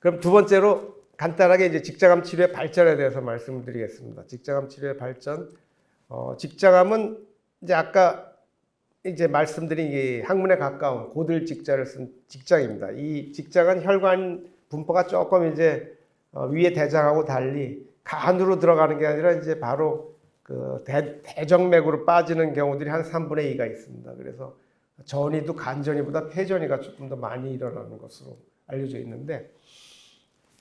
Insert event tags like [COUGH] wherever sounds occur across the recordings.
그럼 두 번째로 간단하게 이제 직장암 치료의 발전에 대해서 말씀을 드리겠습니다. 직장암 치료의 발전. 어, 직장암은 이제 아까 이제 말씀드린 이 항문에 가까운 고들 직자를 쓴 직장입니다. 이 직장은 혈관 분포가 조금 이제 어, 위에 대장하고 달리 간으로 들어가는 게 아니라 이제 바로 그 대, 대정맥으로 빠지는 경우들이 한 3분의 2가 있습니다. 그래서 전이도 간전이보다 폐전이가 조금 더 많이 일어나는 것으로 알려져 있는데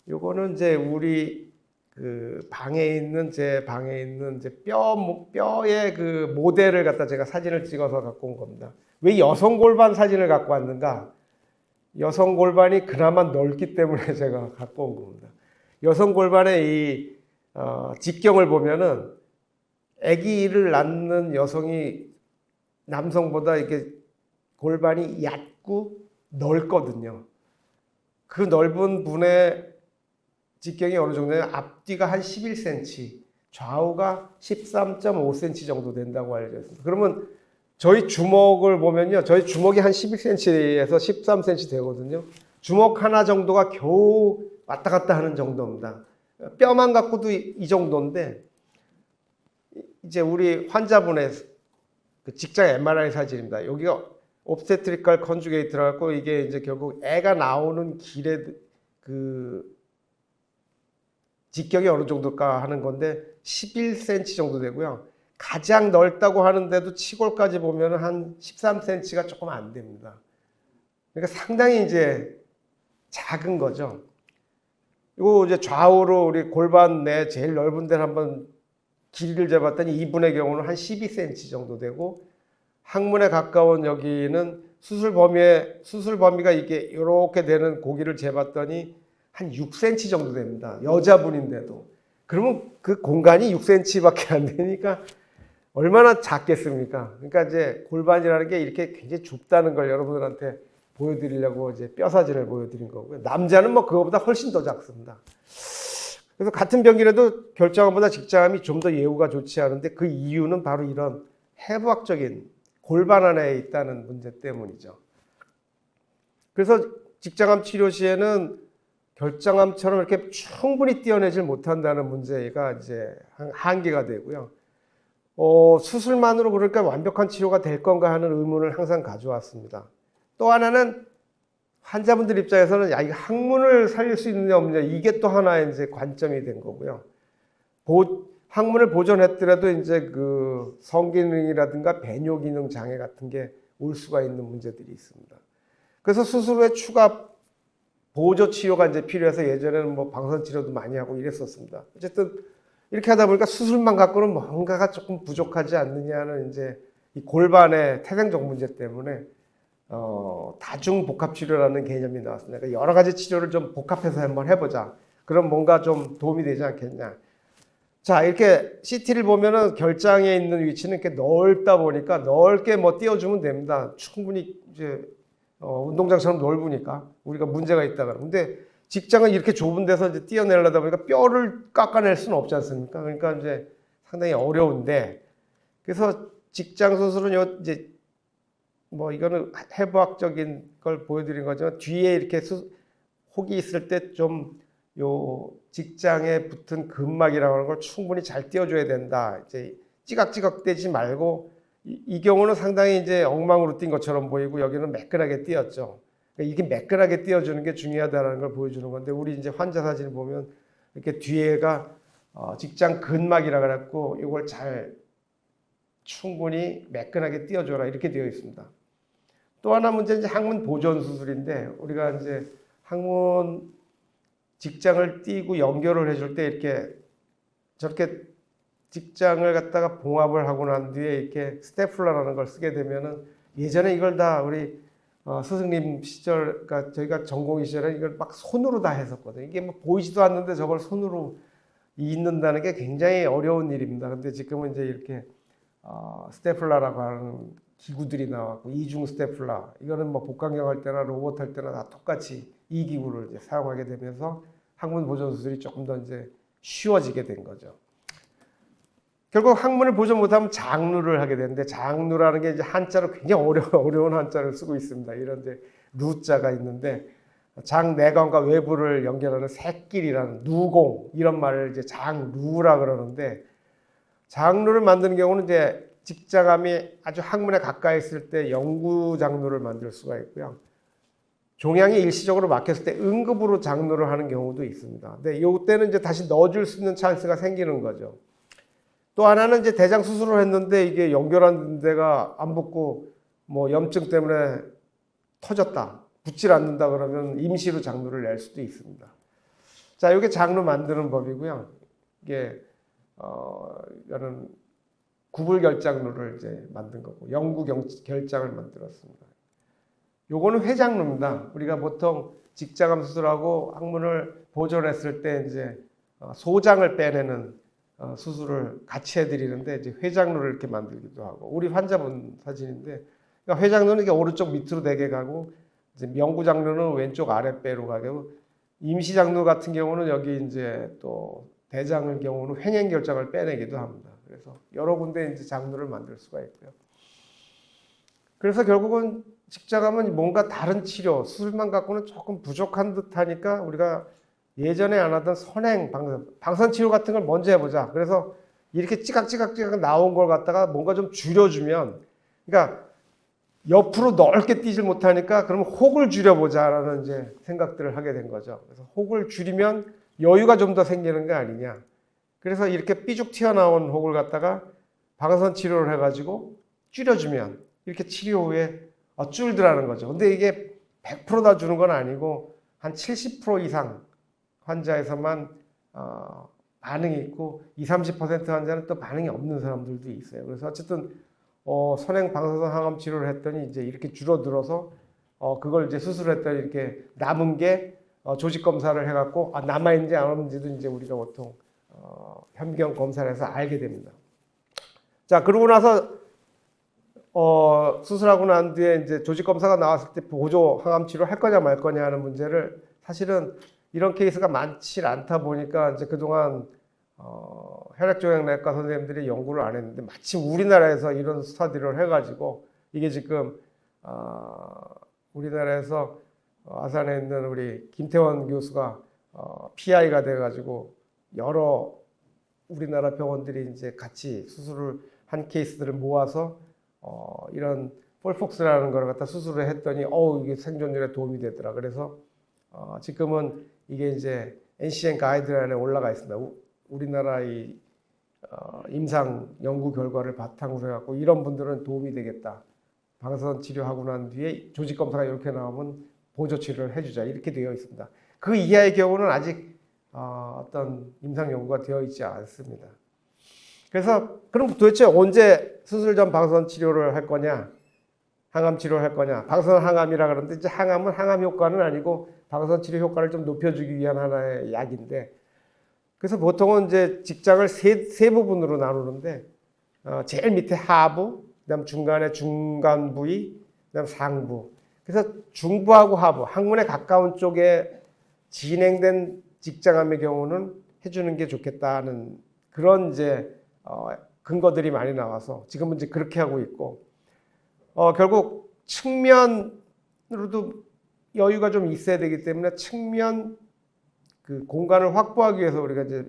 요거는 이제 우리 그 방에 있는 제 방에 있는 이제 뼈 모- 뼈의 그 모델을 갖다 제가 사진을 찍어서 갖고 온 겁니다. 왜 여성 골반 사진을 갖고 왔는가? 여성 골반이 그나마 넓기 때문에 [LAUGHS] 제가 갖고 온 겁니다. 여성 골반의 이 어, 직경을 보면은 아기를 낳는 여성이 남성보다 이렇게 골반이 얕고 넓거든요. 그 넓은 분의 직경이 어느 정도냐면 앞뒤가 한 11cm, 좌우가 13.5cm 정도 된다고 알려져 있습니다. 그러면 저희 주먹을 보면요. 저희 주먹이 한 11cm에서 13cm 되거든요. 주먹 하나 정도가 겨우 왔다 갔다 하는 정도입니다. 뼈만 갖고도 이- 이 정도인데 이제 우리 환자분의 그 직장 MRI 사진입니다. 여기가 옵스테트리컬 컨주게이트라고 이게 이제 결국 애가 나오는 길에 그 직경이 어느 정도일까 하는 건데 11cm 정도 되고요. 가장 넓다고 하는데도 치골까지 보면 한 13cm가 조금 안 됩니다. 그러니까 상당히 이제 작은 거죠. 이거 이제 좌우로 우리 골반 내 제일 넓은 데를 한번 길이를 재봤더니 이분의 경우는 한 12cm 정도 되고 항문에 가까운 여기는 수술 범위에 수술 범위가 이게 이렇게 되는 고기를 재봤더니 한 6cm 정도 됩니다. 여자분인데도. 그러면 그 공간이 6cm밖에 안 되니까 얼마나 작겠습니까? 그러니까 이제 골반이라는 게 이렇게 굉장히 좁다는 걸 여러분들한테 보여드리려고 이제 뼈 사진을 보여드린 거고요. 남자는 뭐 그거보다 훨씬 더 작습니다. 그래서 같은 병이라도 결장암보다 직장암이 좀 더 예후가 좋지 않은데 그 이유는 바로 이런 해부학적인 골반 안에 있다는 문제 때문이죠. 그래서 직장암 치료 시에는 결장암처럼 이렇게 충분히 띄어내질 못한다는 문제가 이제 한- 한계가 되고요. 어, 수술만으로 그러니까 완벽한 치료가 될 건가 하는 의문을 항상 가져왔습니다. 또 하나는 환자분들 입장에서는 야, 이 항문을 살릴 수 있느냐 없느냐 이게 또 하나의 이제 관점이 된 거고요. 보, 항문을 보존했더라도 이제 그 성기능이라든가 배뇨 기능 장애 같은 게 올 수가 있는 문제들이 있습니다. 그래서 수술 후에 추가 보조 치료가 이제 필요해서 예전에는 뭐 방선 치료도 많이 하고 이랬었습니다. 어쨌든 이렇게 하다 보니까 수술만 갖고는 뭔가가 조금 부족하지 않느냐는 이제 이 골반의 태생적 문제 때문에 어, 다중 복합 치료라는 개념이 나왔습니다. 그러니까 여러 가지 치료를 좀 복합해서 한번 해보자. 그럼 뭔가 좀 도움이 되지 않겠냐. 자, 이렇게 CT를 보면은 결장에 있는 위치는 이렇게 넓다 보니까 넓게 뭐 띄워주면 됩니다. 충분히 이제 어, 운동장처럼 넓으니까 우리가 문제가 있다 그러면. 근데 직장은 이렇게 좁은 데서 이제 띄어내려다 보니까 뼈를 깎아낼 수는 없지 않습니까? 그러니까 이제 상당히 어려운데 그래서 직장 수술은 요 이제 뭐 이거는 해부학적인 걸 보여드린 거지만 뒤에 이렇게 수, 혹이 있을 때 좀 요 직장에 붙은 근막이라고 하는 걸 충분히 잘 띄워줘야 된다. 이제 찌각찌각 떼지 말고 이, 이 경우는 상당히 이제 엉망으로 띈 것처럼 보이고 여기는 매끈하게 띄었죠. 그러니까 이게 매끈하게 띄워주는 게 중요하다는 걸 보여주는 건데 우리 이제 환자 사진을 보면 이렇게 뒤에가 어, 직장 근막이라 그랬고 이걸 잘 충분히 매끈하게 띄워줘라 이렇게 되어 있습니다. 또 하나 문제는 이제 항문 보존 수술인데 우리가 이제 항문 직장을 띄고 연결을 해줄 때 이렇게 저렇게 직장을 갖다가 봉합을 하고 난 뒤에 이렇게 스테플러라는 걸 쓰게 되면은 예전에 이걸 다 우리 어, 스승님 시절, 그러니까 저희가 전공의 시절에 이걸 막 손으로 다 했었거든요. 이게 뭐 보이지도 않는데 저걸 손으로 잇는다는 게 굉장히 어려운 일입니다. 근데 지금은 이제 이렇게 어, 스테플러라고 하는 기구들이 나왔고 이중 스테플러 이거는 뭐 복강경 할 때나 로봇 할 때나 다 똑같이 이 기구를 이제 사용하게 되면서 항문 보존 수술이 조금 더 이제 쉬워지게 된 거죠. 결국 항문을 보존 못하면 장루를 하게 되는데 장루라는 게 이제 한자로 굉장히 어려, [LAUGHS] 어려운 한자를 쓰고 있습니다. 이런 이제 루자가 있는데 장 내관과 외부를 연결하는 새길이라는 누공 이런 말을 이제 장루라 그러는데 장루를 만드는 경우는 이제 직장암이 아주 항문에 가까이 있을 때 영구 장루를 만들 수가 있고요. 종양이 일시적으로 막혔을 때 응급으로 장루를 하는 경우도 있습니다. 근데 이때는 이제 다시 넣어줄 수 있는 찬스가 생기는 거죠. 또 하나는 이제 대장 수술을 했는데 이게 연결한 데가 안 붙고 뭐 염증 때문에 터졌다. 붙질 않는다 그러면 임시로 장루를 낼 수도 있습니다. 자, 이게 장루 만드는 법이고요. 이게 어 이거는 구불 결장루를 이제 만든 거고 영구 경- 결장을 만들었습니다. 요거는 회장루입니다. 우리가 보통 직장암 수술하고 항문을 보존했을 때 이제 어, 소장을 빼내는 어, 수술을 같이 해드리는데 이제 회장루를 이렇게 만들기도 하고 우리 환자분 사진인데 그러니까 회장루는 이게 오른쪽 밑으로 되게 가고 이제 명구 장루는 왼쪽 아랫배로 가고 임시 장루 같은 경우는 여기 이제 또 대장의 경우는 횡행 결장을 빼내기도 합니다. 그래서 여러 군데 이제 장루를 만들 수가 있고요. 그래서 결국은 직장암은 뭔가 다른 치료, 수술만 갖고는 조금 부족한 듯하니까 우리가 예전에 안 하던 선행 방선, 방선 치료 같은 걸 먼저 해보자. 그래서 이렇게 찌각찌각찌각 나온 걸 갖다가 뭔가 좀 줄여주면, 그러니까 옆으로 넓게 뛰질 못하니까 그러면 혹을 줄여보자라는 이제 생각들을 하게 된 거죠. 그래서 혹을 줄이면 여유가 좀 더 생기는 거 아니냐. 그래서 이렇게 삐죽 튀어나온 혹을 갖다가 방선 치료를 해가지고 줄여주면 이렇게 치료 후에 어, 줄드라는 거죠. 근데 이게 100%다 주는 건 아니고 한 70% 이상 환자에서만 어, 반응이 있고 20, 30% 환자는 또 반응이 없는 사람들도 있어요. 그래서 어쨌든 어, 선행 방사선 항암 치료를 했더니 이제 이렇게 줄어들어서 어, 그걸 이제 수술했더니 이렇게 남은 게 어, 조직 검사를 해갖고 아, 남아 있는지 안 없는지도 이제 우리가 보통 어, 현미경 검사를 해서 알게 됩니다. 자 그러고 나서 어, 수술하고 난 뒤에 이제 조직 검사가 나왔을 때 보조 항암 치료 할 거냐 말 거냐 하는 문제를 사실은 이런 케이스가 많지 않다 보니까 이제 그동안 어, 혈액종양내과 선생님들이 연구를 안 했는데 마침 우리나라에서 이런 스터디를 해가지고 이게 지금 어, 우리나라에서 어, 아산에 있는 우리 김태원 교수가 어, PI가 돼가지고 여러 우리나라 병원들이 이제 같이 수술을 한 케이스들을 모아서 어, 이런 폴폭스라는 걸 갖다 수술을 했더니 어우 이게 생존율에 도움이 되더라. 그래서 어, 지금은 이게 이제 NCN 가이드라인에 올라가 있습니다. 우, 우리나라 이 어, 임상 연구 결과를 바탕으로 해갖고 이런 분들은 도움이 되겠다. 방사선 치료하고 난 뒤에 조직 검사가 이렇게 나오면 보조 치료를 해주자 이렇게 되어 있습니다. 그 이하의 경우는 아직 어, 어떤 임상 연구가 되어 있지 않습니다. 그래서 그럼 도대체 언제 수술 전 방사선 치료를 할 거냐? 항암 치료를 할 거냐? 방사선 항암이라 그러는데 이제 항암은 항암 효과는 아니고 방사선 치료 효과를 좀 높여주기 위한 하나의 약인데 그래서 보통은 이제 직장을 세, 세 부분으로 나누는데 어, 제일 밑에 하부, 그다음 중간에 중간 부위, 그다음 상부. 그래서 중부하고 하부, 항문에 가까운 쪽에 진행된 직장암의 경우는 해주는 게 좋겠다는 그런 이제 어, 근거들이 많이 나와서 지금은 이제 그렇게 하고 있고 어, 결국 측면으로도 여유가 좀 있어야 되기 때문에 측면 그 공간을 확보하기 위해서 우리가 이제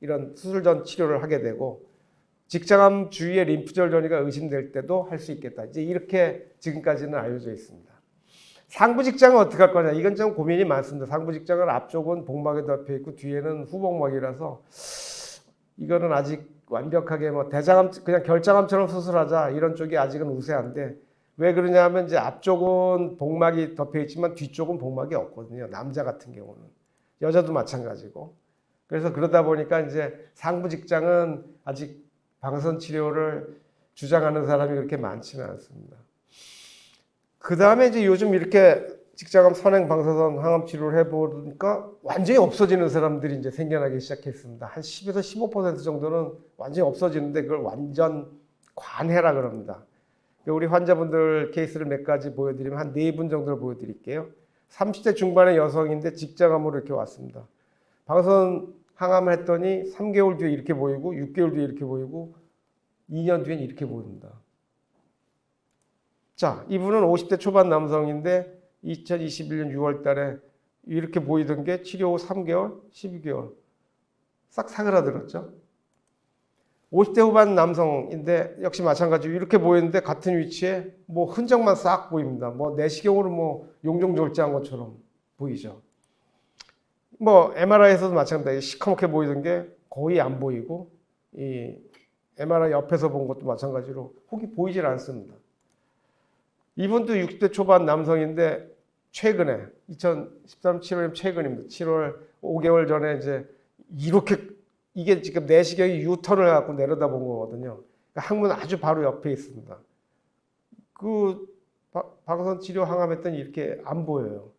이런 수술 전 치료를 하게 되고 직장암 주위에 림프절 전이가 의심될 때도 할 수 있겠다. 이제 이렇게 지금까지는 알려져 있습니다. 상부 직장은 어떻게 할 거냐? 이건 좀 고민이 많습니다. 상부 직장은 앞쪽은 복막에 덮여 있고 뒤에는 후복막이라서 이거는 아직 완벽하게 뭐 대장암 그냥 결장암처럼 수술하자 이런 쪽이 아직은 우세한데 왜 그러냐면 이제 앞쪽은 복막이 덮여 있지만 뒤쪽은 복막이 없거든요. 남자 같은 경우는 여자도 마찬가지고 그래서 그러다 보니까 이제 상부 직장은 아직 방선 치료를 주장하는 사람이 그렇게 많지는 않습니다. 그 다음에 이제 요즘 이렇게 직장암 선행 방사선 항암 치료를 해보니까 완전히 없어지는 사람들이 이제 생겨나기 시작했습니다. 한 10에서 15% 정도는 완전히 없어지는데 그걸 완전 관해라 그럽니다. 우리 환자분들 케이스를 몇 가지 보여드리면 한 네 분 정도를 보여드릴게요. 30대 중반의 여성인데 직장암으로 이렇게 왔습니다. 방사선 항암을 했더니 3개월 뒤에 이렇게 보이고 6개월 뒤에 이렇게 보이고 2년 뒤엔 이렇게 보입니다. 자, 이분은 50대 초반 남성인데 2021년 6월 달에 이렇게 보이던 게 치료 후 3개월, 12개월 싹 사그라들었죠. 50대 후반 남성인데 역시 마찬가지로 이렇게 보이는데 같은 위치에 뭐 흔적만 싹 보입니다. 뭐 내시경으로 뭐 용종졸지한 것처럼 보이죠. 뭐 MRI에서도 마찬가지로 시커멓게 보이던 게 거의 안 보이고 이 MRI 옆에서 본 것도 마찬가지로 혹이 보이질 않습니다. 이분도 60대 초반 남성인데 최근에 2013 7월 최근입니다. 7월 5개월 전에 이제 이렇게 이게 지금 내시경이 유턴을 해갖고 내려다 본 거거든요. 그러니까 항문 아주 바로 옆에 있습니다. 그 바- 방사선 치료 항암했더니 이렇게 안 보여요.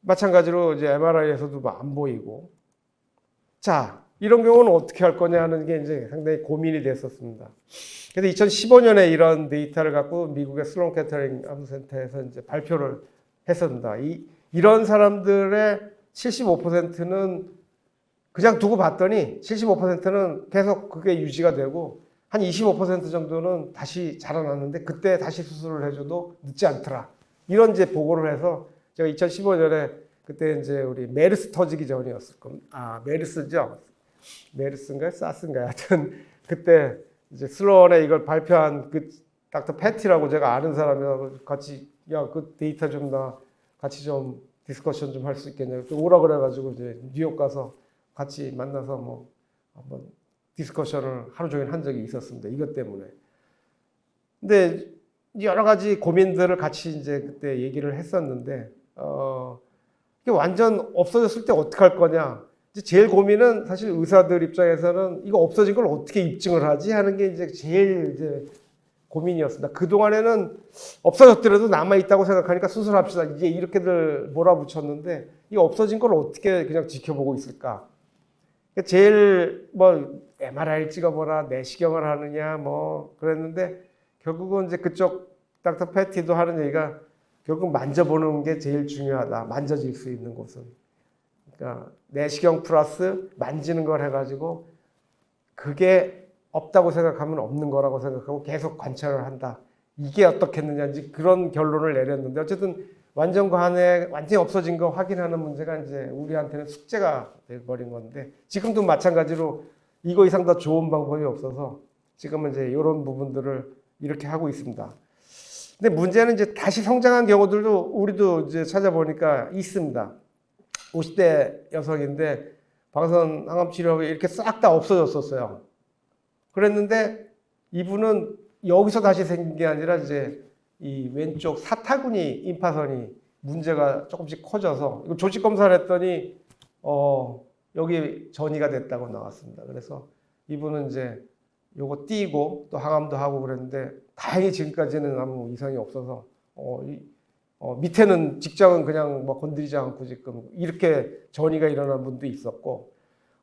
마찬가지로 이제 MRI에서도 뭐안 보이고. 자, 이런 경우는 어떻게 할 거냐 하는 게 이제 상당히 고민이 됐었습니다. 그래서 2015년에 이런 데이터를 갖고 미국의 슬론 캐터링 암센터에서 이제 발표를 했습니다. 이, 이런 사람들의 75%는 그냥 두고 봤더니 75%는 계속 그게 유지가 되고 한 25% 정도는 다시 자라났는데 그때 다시 수술을 해줘도 늦지 않더라. 이런 이제 보고를 해서 제가 2015년에 그때 이제 우리 메르스 터지기 전이었을 겁니다. 아, 메르스죠. 메르스인가요? 사스인가요? 하여튼 그때 이제 슬론에 이걸 발표한 그 닥터 패티라고 제가 아는 사람이라고 같이 야 그 데이터 좀 나 같이 좀 디스커션 좀 할 수 있겠냐고 또 오라 그래가지고 이제 뉴욕 가서 같이 만나서 뭐 한번 디스커션을 하루 종일 한 적이 있었습니다. 이것 때문에. 근데 여러 가지 고민들을 같이 이제 그때 얘기를 했었는데 어 이게 완전 없어졌을 때 어떻게 할 거냐. 제일 고민은 사실 의사들 입장에서는 이거 없어진 걸 어떻게 입증을 하지 하는 게 이제 제일 이제 고민이었습니다. 그 동안에는 없어졌더라도 남아 있다고 생각하니까 수술합시다. 이제 이렇게들 몰아붙였는데 이 없어진 걸 어떻게 그냥 지켜보고 있을까? 그러니까 제일 뭐 MRI를 찍어보라, 내시경을 하느냐 뭐 그랬는데 결국은 이제 그쪽 닥터 패티도 하는 얘기가 결국 만져보는 게 제일 중요하다. 만져질 수 있는 곳은. 그러니까 내시경 플러스 만지는 걸 해가지고 그게 없다고 생각하면 없는 거라고 생각하고 계속 관찰을 한다. 이게 어떻겠느냐인지 그런 결론을 내렸는데 어쨌든 완전 관에 완전히 없어진 거 확인하는 문제가 이제 우리한테는 숙제가 돼버린 건데 지금도 마찬가지로 이거 이상 더 좋은 방법이 없어서 지금은 이제 이런 부분들을 이렇게 하고 있습니다. 근데 문제는 이제 다시 성장한 경우들도 우리도 이제 찾아보니까 있습니다. 50대 여성인데 방사선 항암 치료하고 이렇게 싹 다 없어졌었어요. 그랬는데 이분은 여기서 다시 생긴 게 아니라 이제 이 왼쪽 사타구니 임파선이 문제가 조금씩 커져서 이거 조직 검사를 했더니 어 여기 전이가 됐다고 나왔습니다. 그래서 이분은 이제 요거 띄고 또 항암도 하고 그랬는데 다행히 지금까지는 아무 이상이 없어서 어, 이, 어, 밑에는 직장은 그냥 뭐 건드리지 않고 지금 이렇게 전이가 일어난 분도 있었고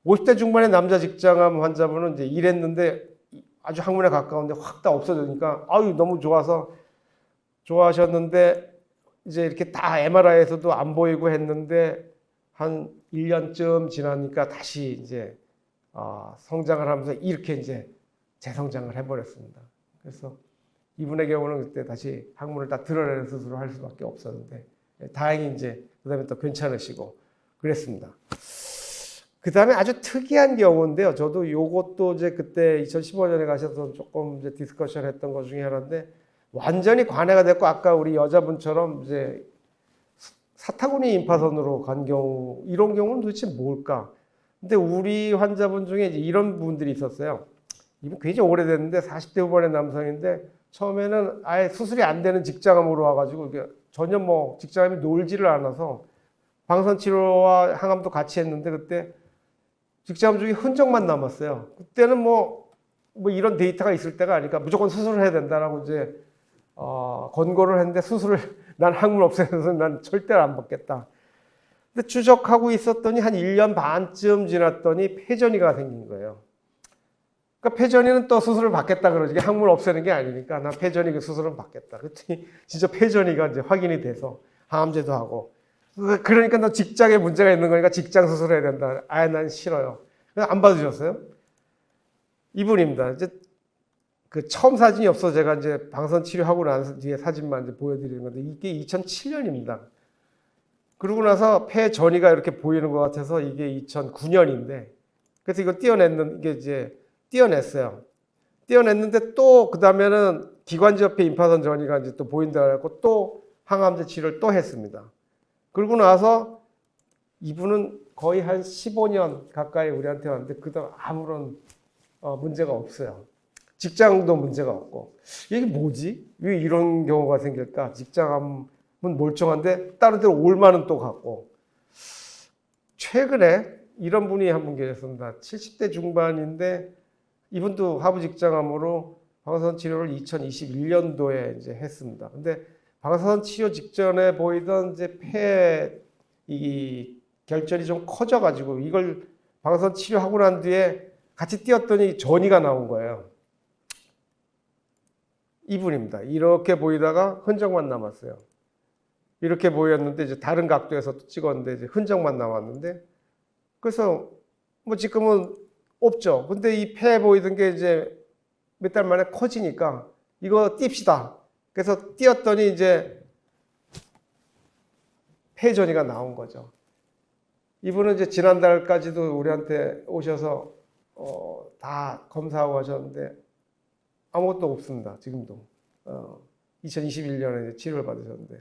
50대 중반의 남자 직장암 환자분은 이제 일했는데 아주 항문에 가까운데 확 다 없어지니까 아유 너무 좋아서 좋아하셨는데 이제 이렇게 다 MRI에서도 안 보이고 했는데 한 1년쯤 지나니까 다시 이제 아, 성장을 하면서 이렇게 이제 재성장을 해버렸습니다. 그래서 이분의 경우는 그때 다시 항문을 다 드러내는 수술을 할 수밖에 없었는데 예, 다행히 이제 그 다음에 또 괜찮으시고 그랬습니다. 그 다음에 아주 특이한 경우인데요. 저도 요것도 이제 그때 2015년에 가셔서 조금 이제 디스커션 했던 것 중에 하나인데 완전히 관해가 됐고 아까 우리 여자분처럼 이제 사타구니 임파선으로 간 경우 이런 경우는 도대체 뭘까? 근데 우리 환자분 중에 이제 이런 분들이 있었어요. 이분 굉장히 오래됐는데 40대 후반의 남성인데 처음에는 아예 수술이 안 되는 직장암으로 와가지고 전혀 뭐 직장암이 놀지를 않아서 방사선 치료와 항암도 같이 했는데 그때 직장암 중에 흔적만 남았어요. 그때는 뭐, 뭐 이런 데이터가 있을 때가 아니니까 무조건 수술을 해야 된다라고 이제 어, 권고를 했는데 수술을 [LAUGHS] 난 항문 없애서 난 절대로 안 받겠다. 근데 추적하고 있었더니 한 1년 반쯤 지났더니 폐전이가 생긴 거예요. 그러니까 폐전이는 또 수술을 받겠다 그러지. 항문 없애는 게 아니니까 나 폐전이 그 수술은 받겠다. 그랬더니 진짜 폐전이가 이제 확인이 돼서 항암제도 하고. 그러니까 너 직장에 문제가 있는 거니까 직장 수술해야 된다. 아예 난 싫어요. 안 받으셨어요? 이분입니다. 이제 그 처음 사진이 없어 제가 이제 방선 치료하고 난 뒤에 사진만 이제 보여드리는 건데 이게 2007년입니다. 그러고 나서 폐 전이가 이렇게 보이는 것 같아서 이게 2009년인데 그래서 이거 띄어냈는 이게 이제 띄어냈어요. 띄어냈는데 또 그 다음에는 기관지 옆에 임파선 전이가 이제 또 보인다 그래갖고 또 항암제 치료를 또 했습니다. 그러고 나서 이분은 거의 한 15년 가까이 우리한테 왔는데 그다음 아무런 어, 문제가 없어요. 직장도 문제가 없고 이게 뭐지? 왜 이런 경우가 생길까? 직장암은 멀쩡한데 다른 데로 올 만은 또 갔고 최근에 이런 분이 한 분 계셨습니다. 70대 중반인데 이분도 하부 직장암으로 방사선 치료를 2021년도에 이제 했습니다. 근데 방사선 치료 직전에 보이던 이제 폐 이 결절이 좀 커져가지고 이걸 방사선 치료하고 난 뒤에 같이 뛰었더니 전이가 나온 거예요. 이분입니다. 이렇게 보이다가 흔적만 남았어요. 이렇게 보였는데 이제 다른 각도에서 또 찍었는데 이제 흔적만 남았는데 그래서 뭐 지금은 없죠. 근데 이 폐 보이던 게 이제 몇 달 만에 커지니까 이거 띱시다. 그래서 띄었더니 이제 폐전이가 나온 거죠. 이분은 이제 지난달까지도 우리한테 오셔서 어, 다 검사하고 하셨는데 아무것도 없습니다. 지금도. 어, 2021년에 이제 치료를 받으셨는데.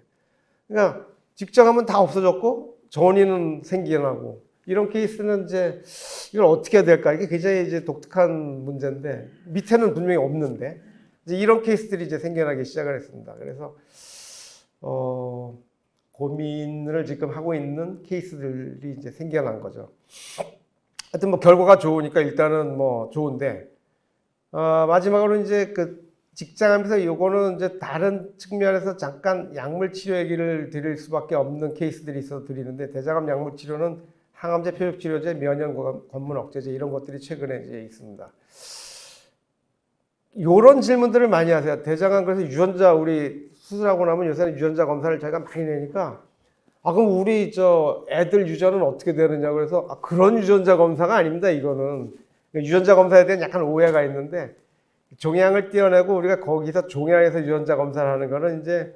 그러니까 직장하면 다 없어졌고 전이는 생겨나고 이런 케이스는 이제 이걸 어떻게 해야 될까? 이게 굉장히 이제 독특한 문제인데 밑에는 분명히 없는데 이제 이런 케이스들이 이제 생겨나기 시작을 했습니다. 그래서 어, 고민을 지금 하고 있는 케이스들이 이제 생겨난 거죠. 하여튼 뭐 결과가 좋으니까 일단은 뭐 좋은데 어, 마지막으로 이제 그 직장하면서 요거는 이제 다른 측면에서 잠깐 약물 치료 얘기를 드릴 수밖에 없는 케이스들이 있어서 드리는데 대장암 약물 치료는 항암제, 표적 치료제, 면역 관문 억제제 이런 것들이 최근에 이제 있습니다. 요런 질문들을 많이 하세요. 대장암 그래서 유전자 우리 수술하고 나면 요새는 유전자 검사를 저희가 많이 내니까 아 그럼 우리 저 애들 유전은 어떻게 되느냐 그래서 아, 그런 유전자 검사가 아닙니다. 이거는 유전자 검사에 대한 약간 오해가 있는데 종양을 떼어내고 우리가 거기서 종양에서 유전자 검사를 하는 거는 이제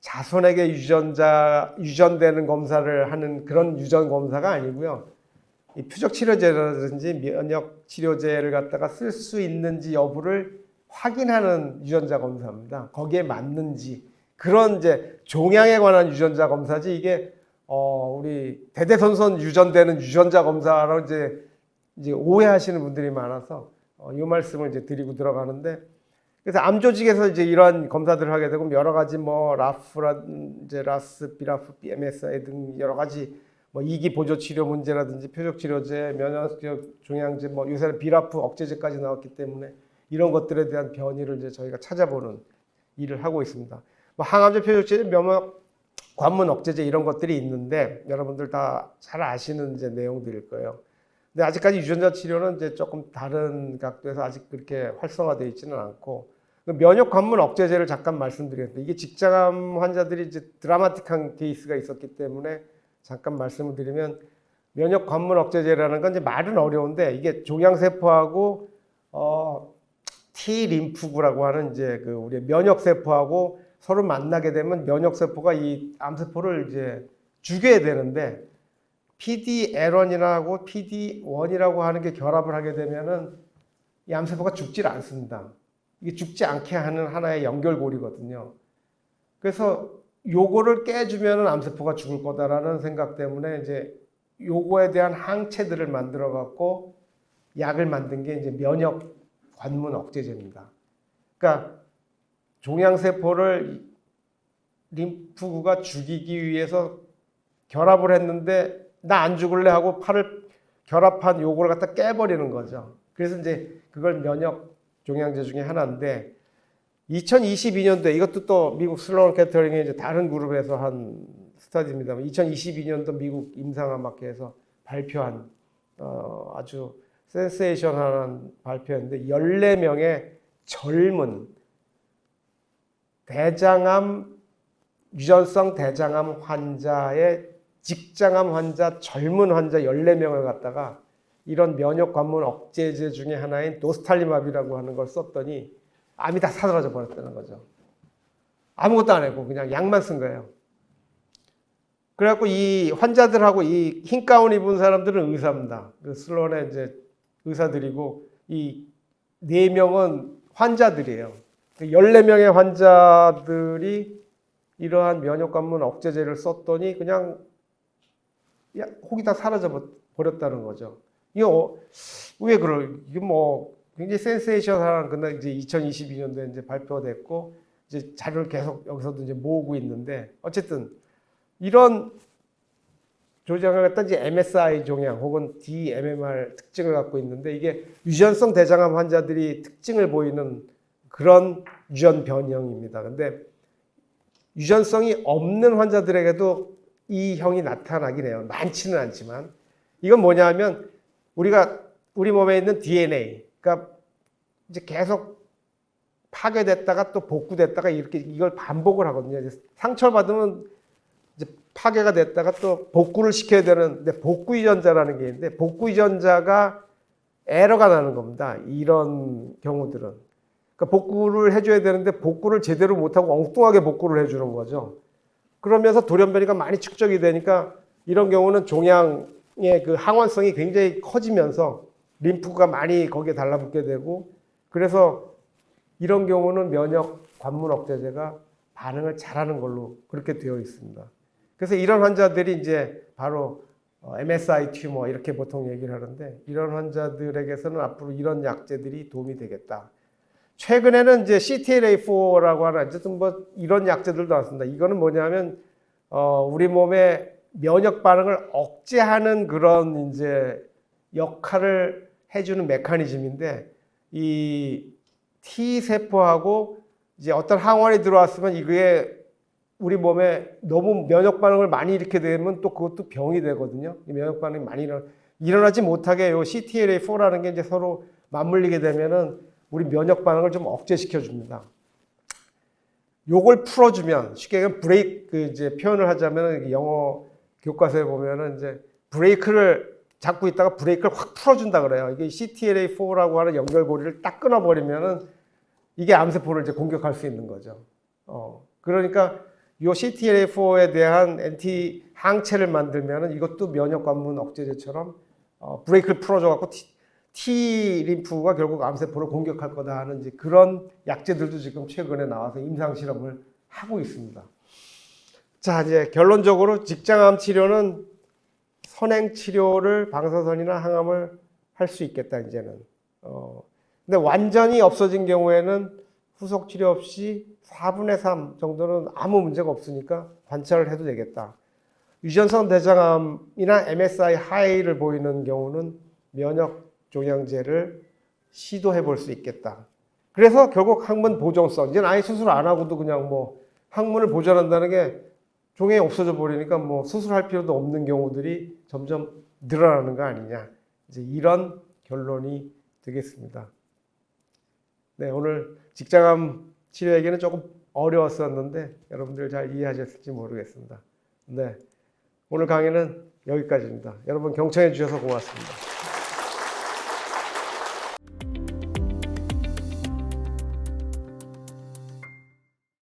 자손에게 유전자 유전되는 검사를 하는 그런 유전 검사가 아니고요. 이 표적 치료제라든지 면역 치료제를 갖다가 쓸 수 있는지 여부를 확인하는 유전자 검사입니다. 거기에 맞는지 그런 이제 종양에 관한 유전자 검사지 이게 어 우리 대대손손 유전되는 유전자 검사로 이제 이제 오해하시는 분들이 많아서 어, 이 말씀을 이제 드리고 들어가는데 그래서 암 조직에서 이제 이러한 검사들을 하게 되고 여러 가지 뭐 라프라 이제 라스, 비라프, BMSI 등 여러 가지 뭐 이기 보조 치료 문제라든지 표적 치료제, 면역 종양제 뭐 요새는 비라프 억제제까지 나왔기 때문에 이런 것들에 대한 변이를 이제 저희가 찾아보는 일을 하고 있습니다. 뭐 항암제, 표적제, 면역 관문 억제제 이런 것들이 있는데 여러분들 다 잘 아시는 이제 내용들일 거예요. 근데 아직까지 유전자 치료는 이제 조금 다른 각도에서 아직 그렇게 활성화되어 있지는 않고 그 면역 관문 억제제를 잠깐 말씀드렸는데 이게 직장암 환자들이 이제 드라마틱한 케이스가 있었기 때문에 잠깐 말씀을 드리면 면역 관문 억제제라는 건 이제 말은 어려운데 이게 종양세포하고 어, T 림프구라고 하는 이제 그 우리 면역 세포하고 서로 만나게 되면 면역 세포가 이 암세포를 이제 죽여야 되는데 PD-L1이라고 PD-1이라고 하는 게 결합을 하게 되면은 이 암세포가 죽질 않습니다. 이게 죽지 않게 하는 하나의 연결고리거든요. 그래서 요거를 깨주면은 암세포가 죽을 거다라는 생각 때문에 이제 요거에 대한 항체들을 만들어 갖고 약을 만든 게 이제 면역 관문 억제제입니다. 그러니까 종양세포를 림프구가 죽이기 위해서 결합을 했는데 나 안 죽을래 하고 팔을 결합한 요거를 갖다 깨버리는 거죠. 그래서 이제 그걸 면역 종양제 중에 하나인데 2022년도에 이것도 또 미국 슬로운 캐터링의 이제 다른 그룹에서 한 스타디입니다만 2022년도 미국 임상암학회에서 발표한 어, 아주 센세이션한 발표였는데 14명의 젊은 대장암 유전성 대장암 환자의 직장암 환자 젊은 환자 14명을 갖다가 이런 면역 관문 억제제 중에 하나인 노스탈리맙이라고 하는 걸 썼더니 암이 다 사라져 버렸다는 거죠. 아무것도 안 했고 그냥 약만 쓴 거예요. 그래갖고 이 환자들하고 이 흰 가운 입은 사람들은 의사입니다. 그 슬론의 이제 의사들이고 이 네 명은 환자들이에요. 그 14명의 환자들이 이러한 면역 관문 억제제를 썼더니 그냥 야, 혹이 다 사라져 버렸다는 거죠. 이게 어, 왜 그럴? 이게 뭐 굉장히 센세이션한 근데 이제 2022년도에 이제 발표됐고 이제 자료를 계속 여기서도 이제 모으고 있는데 어쨌든 이런 조장을 갖다 이제 MSI 종양 혹은 DMMR 특징을 갖고 있는데 이게 유전성 대장암 환자들이 특징을 보이는 그런 유전 변형입니다. 근데 유전성이 없는 환자들에게도 이 형이 나타나긴 해요. 많지는 않지만 이건 뭐냐면 우리가 우리 몸에 있는 DNA, 그러니까 이제 계속 파괴됐다가 또 복구됐다가 이렇게 이걸 반복을 하거든요. 상처를 받으면 이제 파괴가 됐다가 또 복구를 시켜야 되는데 복구 유전자라는 게 있는데 복구 유전자가 에러가 나는 겁니다. 이런 경우들은. 그러니까 복구를 해줘야 되는데 복구를 제대로 못하고 엉뚱하게 복구를 해주는 거죠. 그러면서 돌연변이가 많이 축적이 되니까 이런 경우는 종양의 그 항원성이 굉장히 커지면서 림프가 많이 거기에 달라붙게 되고 그래서 이런 경우는 면역 관문 억제제가 반응을 잘하는 걸로 그렇게 되어 있습니다. 그래서 이런 환자들이 이제 바로 어, MSI 튜머 이렇게 보통 얘기를 하는데 이런 환자들에게서는 앞으로 이런 약제들이 도움이 되겠다. 최근에는 이제 CTLA4라고 하는 어쨌든 뭐 이런 약제들도 나왔습니다. 이거는 뭐냐면 어, 우리 몸의 면역 반응을 억제하는 그런 이제 역할을 해주는 메커니즘인데 이 T 세포하고 이제 어떤 항원이 들어왔으면 이게 우리 몸에 너무 면역 반응을 많이 일으키게 되면 또 그것도 병이 되거든요. 이 면역 반응이 많이 일어나, 일어나 지 못하게 요 CTLA4라는 게 이제 서로 맞물리게 되면은 우리 면역 반응을 좀 억제시켜 줍니다. 요걸 풀어주면 쉽게 얘기하면 브레이크 그 이제 표현을 하자면 영어 교과서에 보면은 이제 브레이크를 잡고 있다가 브레이크를 확 풀어준다 그래요. 이게 CTLA4라고 하는 연결고리를 딱 끊어버리면은 이게 암세포를 이제 공격할 수 있는 거죠. 어, 그러니까 이 CTLA4에 대한 엔티 항체를 만들면은 이것도 면역 관문 억제제처럼 어, 브레이크를 풀어줘갖고 T, 림프가 결국 암세포를 공격할 거다 하는 이제 그런 약제들도 지금 최근에 나와서 임상 실험을 하고 있습니다. 자 이제 결론적으로 직장암 치료는 선행 치료를 방사선이나 항암을 할 수 있겠다 이제는. 어, 근데 완전히 없어진 경우에는 후속 치료 없이 4분의 3 정도는 아무 문제가 없으니까 관찰을 해도 되겠다. 유전성 대장암이나 MSI 하이를 보이는 경우는 면역 종양제를 시도해 볼 수 있겠다. 그래서 결국 항문 보존성, 이제는 아예 수술 안 하고도 그냥 뭐 항문을 보존한다는 게 종양이 없어져 버리니까 뭐 수술할 필요도 없는 경우들이 점점 늘어나는 거 아니냐. 이제 이런 결론이 되겠습니다. 네, 오늘 직장암 치료 얘기는 조금 어려웠었는데 여러분들 잘 이해하셨을지 모르겠습니다. 네, 오늘 강의는 여기까지입니다. 여러분 경청해 주셔서 고맙습니다.